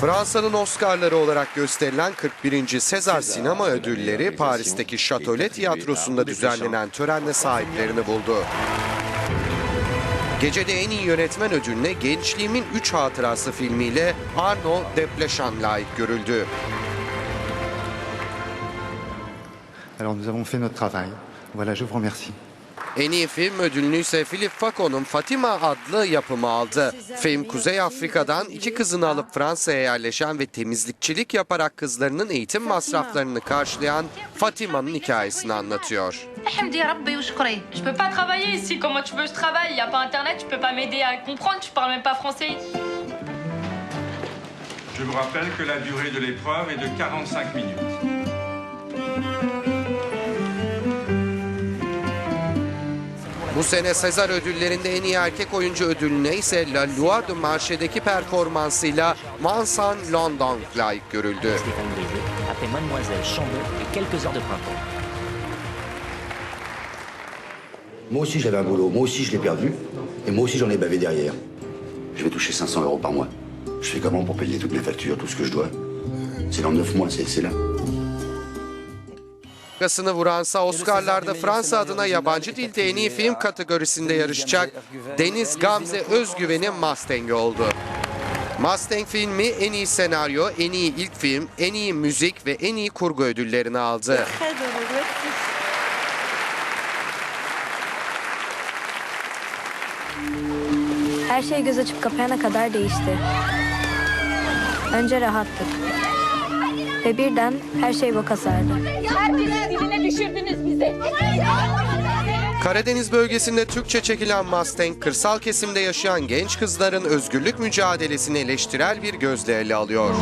Fransa'nın Oscar'ları olarak gösterilen 41. Sezar Sinema Ödülleri Paris'teki Şatole Tiyatrosu'nda düzenlenen törenle sahiplerini buldu. Gecede en iyi yönetmen ödülüne Gençliğimin 3 Hatırası filmiyle Arnaud Desplechin layık görüldü. Alors nous avons fait notre travail. Voilà, je vous remercie. En iyi film ödülünü ise Philip Faco'nun Fatima adlı yapımı aldı. Film Kuzey Afrika'dan iki kızını alıp Fransa'ya yerleşen ve temizlikçilik yaparak kızlarının eğitim masraflarını karşılayan Fatima'nın hikayesini anlatıyor. Hamdi ya Rabbi wa shukri. Je peux pas travailler ici. Comment tu veux que je travaille Y a pas internet, tu peux pas m'aider à comprendre, tu parles même pas français. Je vous rappelle que la durée de l'épreuve est de 45 minutes. Bu sene Sezar ödüllerinde en iyi erkek oyuncu ödülüne ise La Loi de Marche'deki performansıyla Vincent London layık görüldü. Stéphane Brisé, après Mademoiselle Chambon et quelques heures de printemps. Moi aussi j'avais un boulot, moi aussi je l'ai perdu, et moi aussi j'en ai bavé derrière. Je vais toucher 500 euros par mois. Je fais comment pour payer toutes mes factures, tout ce que je dois? C'est dans 9 mois, c'est là. Gasını vuransa Oscar'larda Fransa adına yabancı dilde en iyi film kategorisinde yarışacak Deniz Gamze Özgüven'in Mustang oldu. Mustang filmi en iyi senaryo, en iyi ilk film, en iyi müzik ve en iyi kurgu ödüllerini aldı. Her şey göz açıp kapayana kadar değişti. Önce rahattık. Ve birden her şey boka sardı. Karadeniz bölgesinde Türkçe çekilen Mustang, kırsal kesimde yaşayan genç kızların özgürlük mücadelesini eleştirel bir gözle ele alıyor.